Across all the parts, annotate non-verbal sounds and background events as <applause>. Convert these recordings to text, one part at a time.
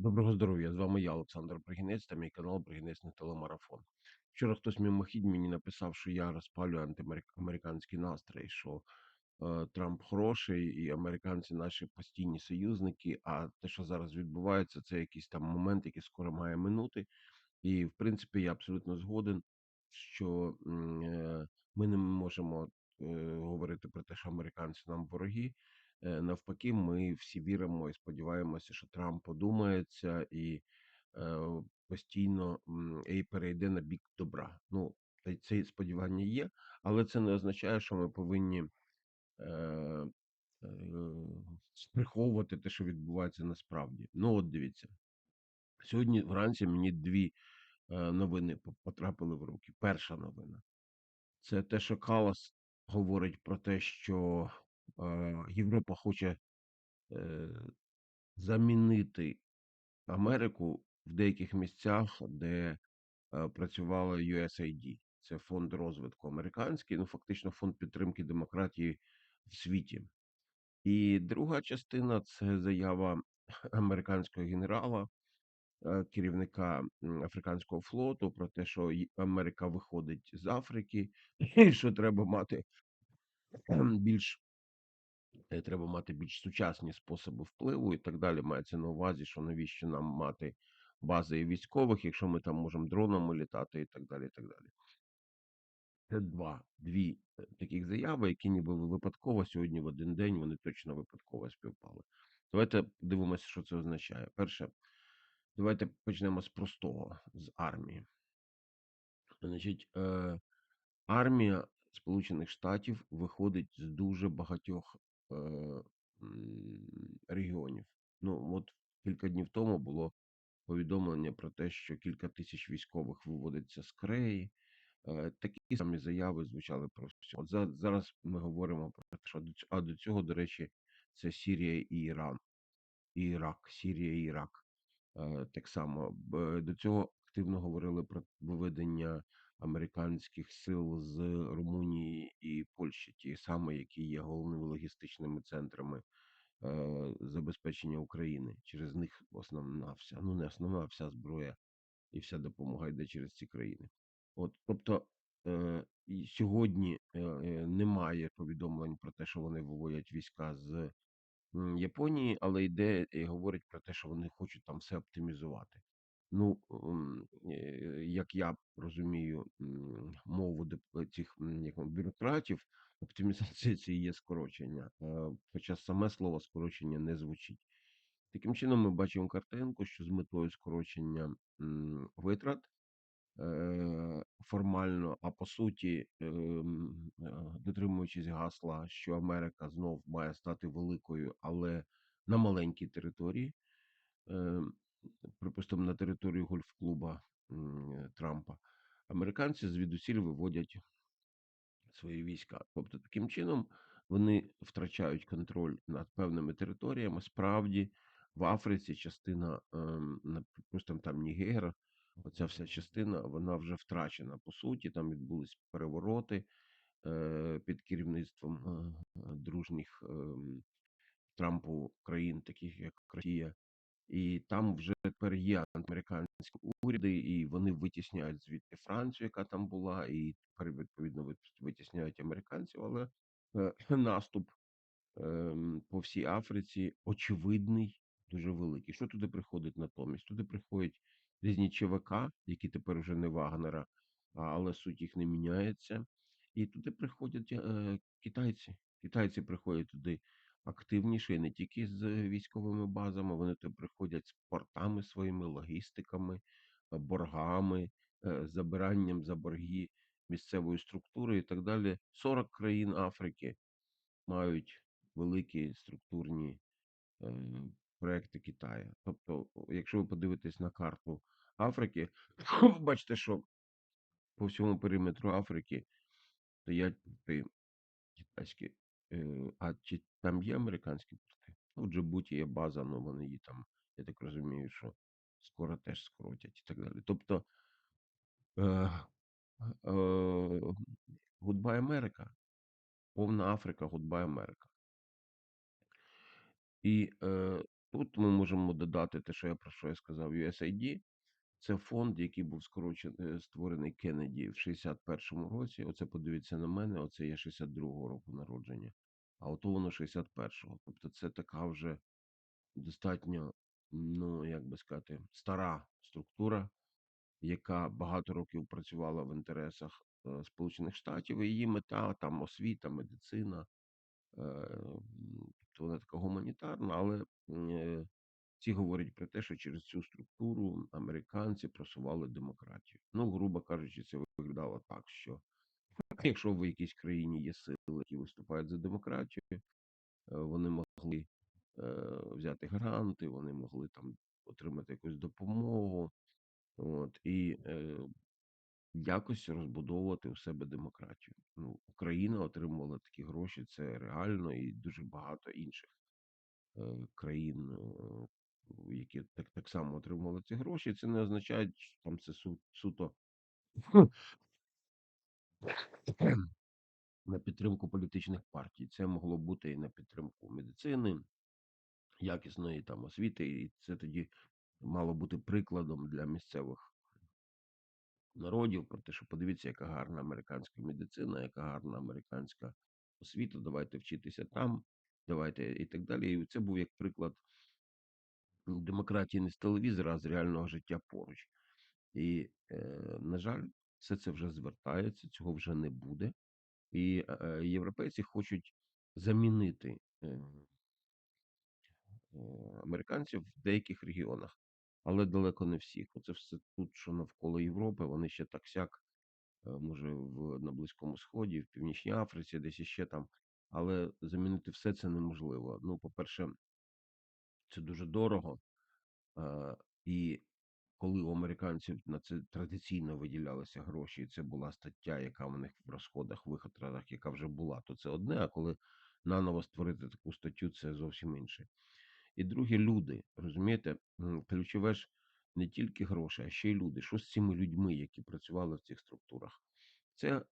Доброго здоров'я! З вами я, Олександр Бригінець та мій канал Бригінецький телемарафон. Вчора хтось мимохідь мені написав, що я розпалюю антиамериканський настрій, що е, Трамп хороший і американці наші постійні союзники. А те, що зараз відбувається, це якийсь там момент, який скоро має минути. І в принципі я абсолютно згоден, що е, ми не можемо е, говорити про те, що американці нам вороги. Е, Навпаки, ми всі віримо і сподіваємося, що Трамп подумається і е, постійно і перейде на бік добра. Ну, це сподівання є, але це не означає, що ми повинні е, е, приховувати те, що відбувається насправді. Ну, от дивіться, сьогодні вранці мені дві е, новини потрапили в руки. Перша новина це те, що Калас говорить про те, що Європа хоче е, замінити Америку в деяких місцях, де е, працювала USAID. Це фонд розвитку американський, ну фактично фонд підтримки демократії в світі. І друга частина це заява американського генерала, е, керівника африканського флоту, про те, що Америка виходить з Африки, <laughs> і що треба мати більш треба мати більш сучасні способи впливу і так далі. Мається на увазі, що навіщо нам мати бази військових, якщо ми там можемо дронами літати і так далі. і так далі. Це два, дві е, таких заяви, які ніби випадково сьогодні в один день вони точно випадково співпали. Давайте подивимося, що це означає. Перше, давайте почнемо з простого, з армії. Значить, е, армія Сполучених Штатів виходить з дуже багатьох е, м, регіонів. Ну, от кілька днів тому було повідомлення про те, що кілька тисяч військових виводиться з Кореї. Е, Такі самі заяви звучали про все. От за- зараз ми говоримо про те, що до а до цього, до речі, це Сірія і Іран, і Ірак, Сірія і Ірак. Е, Так само до цього активно говорили про виведення американських сил з Румунії і Польщі, ті саме, які є головними логістичними центрами е, забезпечення України. Через них основна вся, ну не основна вся зброя і вся допомога йде через ці країни. От, тобто е, сьогодні е, е, немає повідомлень про те, що вони виводять війська з Японії, але йде і говорить про те, що вони хочуть там все оптимізувати. Ну, е, як я розумію мову цих як бюрократів, оптимізація це є скорочення, е, хоча саме слово скорочення не звучить. Таким чином, ми бачимо картинку, що з метою скорочення витрат е, формально, а по суті, ем, е, дотримуючись гасла, що Америка знов має стати великою, але на маленькій території, е, припустимо, на території гольф-клуба Трампа, американці звідусіль виводять свої війська. Тобто, таким чином вони втрачають контроль над певними територіями. Справді, в Африці частина, припустимо, там Нігер, оця вся частина, вона вже втрачена. По суті, там відбулись перевороти е, під керівництвом е, дружніх ем, Трампу країн, таких як Росія. І там вже тепер є антиамериканські уряди, і вони витісняють звідти Францію, яка там була, і тепер відповідно витісняють американців. Але е, <clears throat> наступ ем, по всій Африці очевидний, дуже великий. Що туди приходить натомість? Туди приходять різні ЧВК, які тепер вже не Вагнера, але суть їх не міняється. І туди приходять е, китайці. Китайці приходять туди активніше, і не тільки з військовими базами, вони туди приходять з портами своїми, логістиками, е, боргами, е, забиранням за борги місцевої структури і так далі. 40 країн Африки мають великі структурні е, проекти Китаю. Тобто, якщо ви подивитесь на карту Африки, <coughs> бачите, що по всьому периметру Африки стоять китайські. Е, а чи там є американські порти? Ну, в Джибуті є база, але вони її там, я так розумію, що скоро теж скоротять і так далі. Тобто, е, е, Goodbye Америка, повна Африка, Goodbye Америка. І е, Тут ми можемо додати те, що я про що я сказав, USAID. Це фонд, який був скорочений, створений Кеннеді в 61-му році. Оце подивіться на мене, оце я 62-го року народження, а ото воно 61-го. Тобто це така вже достатньо, ну як би сказати, стара структура, яка багато років працювала в інтересах е, Сполучених Штатів. Її мета там освіта, медицина. Е, тобто вона така гуманітарна, але всі говорять про те, що через цю структуру американці просували демократію. Ну, грубо кажучи, це виглядало так, що <laughs> якщо в якійсь країні є сили, які виступають за демократію, е, вони могли е, взяти гранти, вони могли там отримати якусь допомогу, от і е, якось розбудовувати у себе демократію. Ну, Україна отримувала такі гроші, це реально, і дуже багато інших е, країн, які так, так само отримували ці гроші. Це не означає, що там це су, суто <laughs> на підтримку політичних партій. Це могло бути і на підтримку медицини, якісної там освіти, і це тоді мало бути прикладом для місцевих народів. Про те, що подивіться, яка гарна американська медицина, яка гарна американська освіта. Давайте вчитися там, давайте і так далі. І це був як приклад демократії не з телевізора, а з реального життя поруч. І, е, на жаль, все це вже звертається, цього вже не буде. І е, європейці хочуть замінити е, американців в деяких регіонах, але далеко не всіх. Оце все тут, що навколо Європи, вони ще так сяк, е, може, в на Близькому Сході, в Північній Африці, десь іще там. Але замінити все це неможливо. Ну, по-перше, це дуже дорого. Е, і коли у американців на це традиційно виділялися гроші, і це була стаття, яка в них в розходах, витратах, яка вже була, то це одне. А коли наново створити таку статтю, це зовсім інше. І друге, люди, розумієте, ключове ж не тільки гроші, а ще й люди. Що з цими людьми, які працювали в цих структурах? Це е,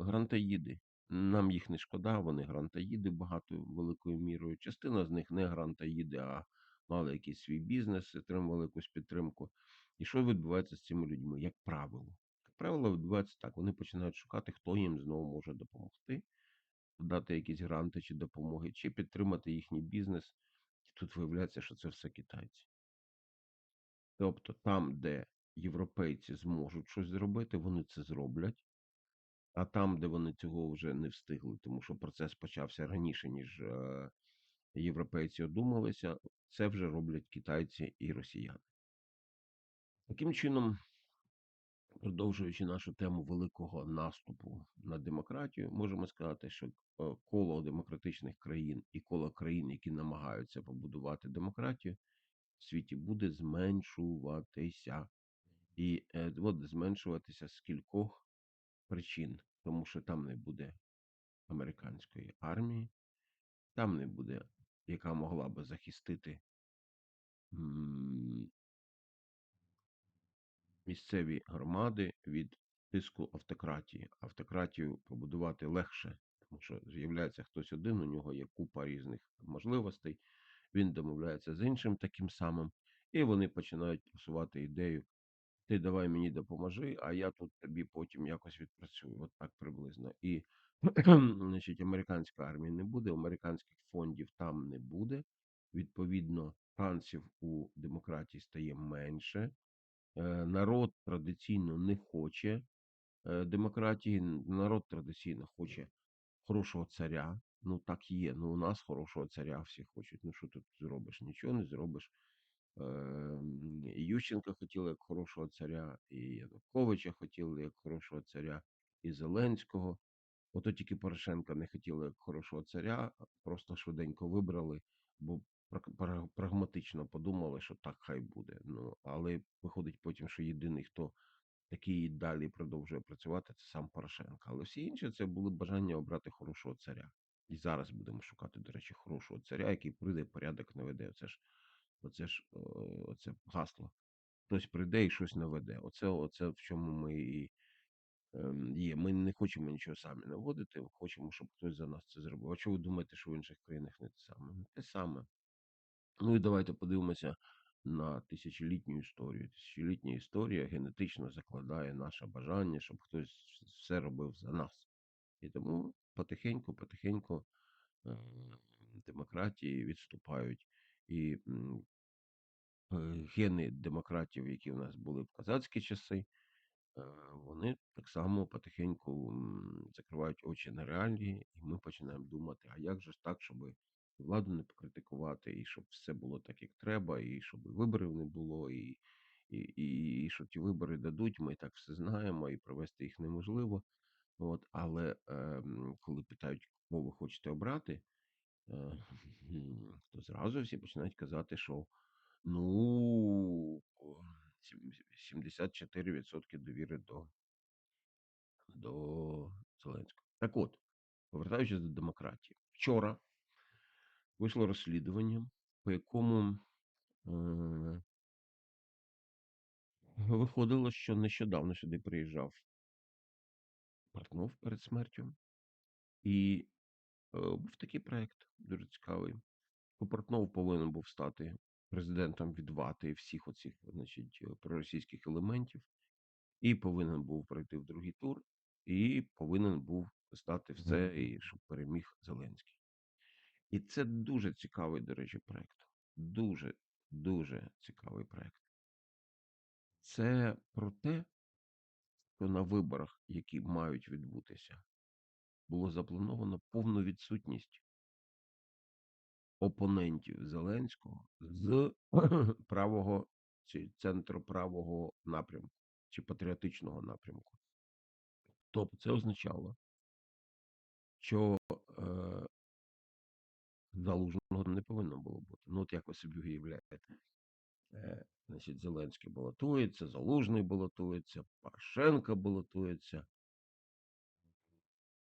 грантоїди. Нам їх не шкода, вони грантоїди багато великою мірою. Частина з них не грантоїди, а мали якийсь свій бізнес, отримували якусь підтримку. І що відбувається з цими людьми? Як правило, як правило, відбувається так: вони починають шукати, хто їм знову може допомогти, дати якісь гранти чи допомоги, чи підтримати їхній бізнес. І тут виявляється, що це все китайці. Тобто, там, де європейці зможуть щось зробити, вони це зроблять. А там, де вони цього вже не встигли, тому що процес почався раніше, ніж е, європейці одумалися, це вже роблять китайці і росіяни. Таким чином, продовжуючи нашу тему великого наступу на демократію, можемо сказати, що е, коло демократичних країн і коло країн, які намагаються побудувати демократію, в світі буде зменшуватися. І буде зменшуватися з кількох причин, тому що там не буде американської армії, там не буде, яка могла би захистити місцеві громади від тиску автократії. Автократію побудувати легше, тому що з'являється хтось один, у нього є купа різних можливостей. Він домовляється з іншим таким самим, і вони починають просувати ідею. Ти давай мені допоможи, а я тут тобі потім якось відпрацюю. От так приблизно. І значить, американська армія не буде, американських фондів там не буде. Відповідно, шансів у демократії стає менше. Е, Народ традиційно не хоче е, демократії. Народ традиційно хоче хорошого царя. Ну так є. Ну у нас хорошого царя всі хочуть. Ну що тут зробиш? Нічого не зробиш. Е, Ющенка хотіли як хорошого царя, і Януковича хотіли як хорошого царя, і Зеленського. Ото тільки Порошенка не хотіли як хорошого царя, просто швиденько вибрали, бо пра- пра- прагматично подумали, що так хай буде. Ну але виходить потім, що єдиний, хто такий далі продовжує працювати, це сам Порошенко. Але всі інші це були бажання обрати хорошого царя. І зараз будемо шукати, до речі, хорошого царя, який прийде порядок наведе. Оце ж, оце ж оце гасло. Хтось прийде і щось наведе. Оце, оце в чому ми і є. Ми не хочемо нічого самі наводити, хочемо, щоб хтось за нас це зробив. А що ви думаєте, що в інших країнах не те саме? Те саме. Ну і давайте подивимося на тисячолітню історію. Тисячолітня історія генетично закладає наше бажання, щоб хтось все робив за нас. І тому потихеньку, потихеньку е, демократії відступають. І е, гени демократів, які в нас були в козацькі часи, вони так само потихеньку закривають очі на реалії, і ми починаємо думати, а як же ж так, щоб владу не покритикувати, і щоб все було так, як треба, і щоб виборів не було, і, і, і, і що ті вибори дадуть, ми так все знаємо, і провести їх неможливо. От, але ем, коли питають, кого ви хочете обрати, е, <laughs> то зразу всі починають казати, що ну 74% довіри до, до Зеленського. Так от, повертаючись до демократії, вчора вийшло розслідування, по якому е, виходило, що нещодавно сюди приїжджав Портнов перед смертю, і е, був такий проект дуже цікавий. Портнов повинен був стати президентом від вати і всіх оцих, значить, е, проросійських елементів, і повинен був пройти в другий тур, і повинен був стати все, і щоб переміг Зеленський. І це дуже цікавий, до речі, проект. Дуже, дуже цікавий проект. Це про те, що на виборах, які мають відбутися, було заплановано повну відсутність опонентів Зеленського з <clears throat> правого чи центроправого напрямку чи патріотичного напрямку. Тобто це означало, що е, залужного не повинно було бути. Ну, от як ви собі уявляєте, е, значить, Зеленський балотується, Залужний балотується, Порошенко балотується,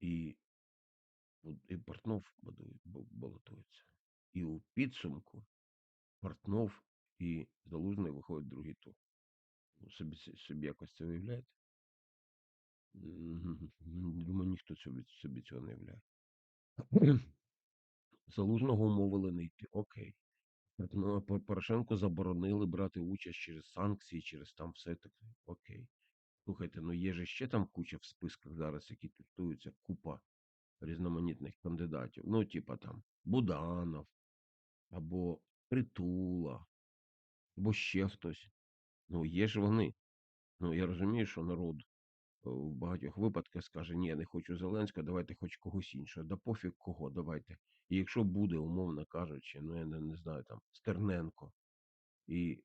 і, і Портнов балотується. І у підсумку Портнов і Залужний виходять в другий тур. Собі, собі якось це уявляєте? Думаю, ніхто собі, собі цього не уявляє. <clears throat> Залужного умовили не йти. Окей. Порошенко заборонили брати участь через санкції, через там все таке. Окей. Слухайте, ну є же ще там куча в списках зараз, які тестуються, купа різноманітних кандидатів. Ну, типа там Буданов, або Притула, або ще хтось. Ну, є ж вони. Ну, я розумію, що народ е, в багатьох випадках скаже, ні, я не хочу Зеленського, давайте хоч когось іншого. Да пофіг кого, давайте. І якщо буде, умовно кажучи, ну я не, не знаю, там Стерненко і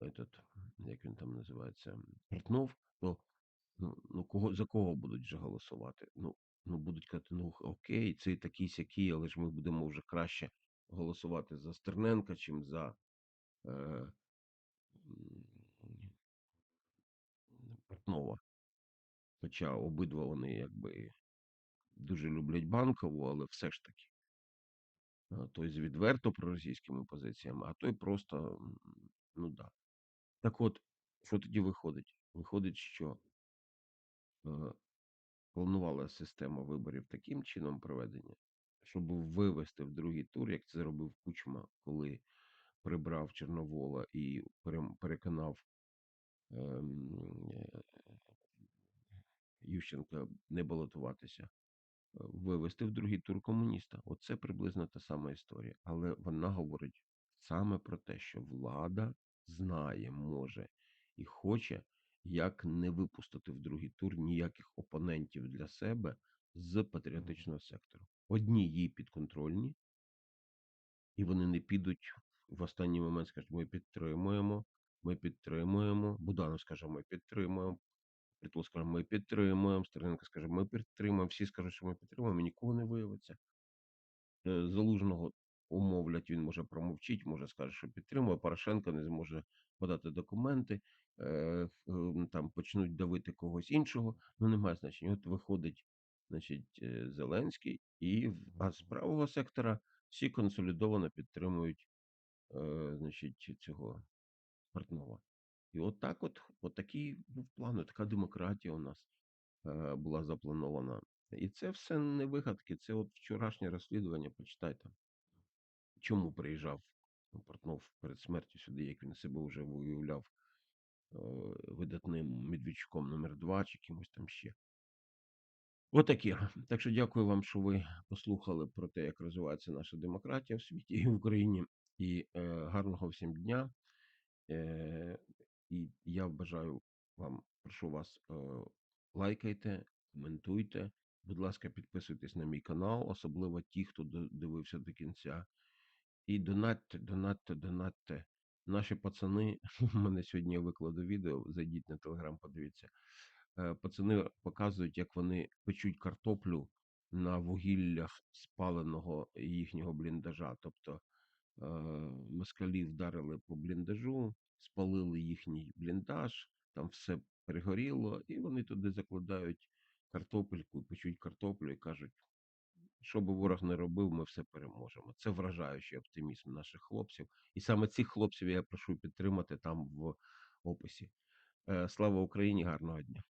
этот, як він там називається, Портнов, то ну, ну кого за кого будуть вже голосувати? Ну, ну будуть казати, ну окей, цей такий сякий, але ж ми будемо вже краще голосувати за Стерненка, чим за е, Портнова. Хоча обидва вони якби дуже люблять банкову, але все ж таки. Той з відверто проросійськими позиціями, а той просто, ну да. Так от, що тоді виходить? Виходить, що е, планувала система виборів таким чином проведення, щоб вивести в другий тур, як це зробив Кучма, коли прибрав Чорновола і переконав ем, е, Ющенка не балотуватися. вивести в другий тур комуніста. Оце приблизно та сама історія. Але вона говорить саме про те, що влада знає, може і хоче, як не випустити в другий тур ніяких опонентів для себе з патріотичного сектору. Одні їй підконтрольні, і вони не підуть в останній момент, скажуть, ми підтримуємо, ми підтримуємо. Буданов скаже, ми підтримуємо. Притул скаже, ми підтримуємо. Стерненко скаже, ми підтримуємо. Всі скажуть, що ми підтримуємо, і нікого не виявиться. Е, Залужного умовлять, він може промовчить, може скаже, що підтримує. Порошенко не зможе подати документи, е, е, там почнуть давити когось іншого. Ну немає значення. От виходить, значить, е, Зеленський, і а з правого сектора всі консолідовано підтримують, е, значить, цього Портнова. І от так от, от такий був план, от така демократія у нас е, була запланована. І це все не вигадки, це от вчорашнє розслідування, почитайте. Чому приїжджав Портнов перед смертю сюди, як він себе вже виявляв е, видатним Медведчуком номер 2 чи кимось там ще. Отаке. Так що дякую вам, що ви послухали про те, як розвивається наша демократія в світі і в Україні. І е, гарного всім дня. Е, і я бажаю вам, прошу вас, е, лайкайте, коментуйте. Будь ласка, підписуйтесь на мій канал, особливо ті, хто дивився до кінця. І донатьте, донатьте, донатьте. Наші пацани, <laughs> у мене сьогодні я викладу відео, зайдіть на телеграм, подивіться. Е, Пацани показують, як вони печуть картоплю на вугіллях спаленого їхнього бліндажа. Тобто е, москалі вдарили по бліндажу, спалили їхній бліндаж, там все перегоріло, і вони туди закладають картопельку, печуть картоплю і кажуть, що би ворог не робив, ми все переможемо. Це вражаючий оптимізм наших хлопців. І саме цих хлопців я прошу підтримати там в описі. Е, Слава Україні, гарного дня!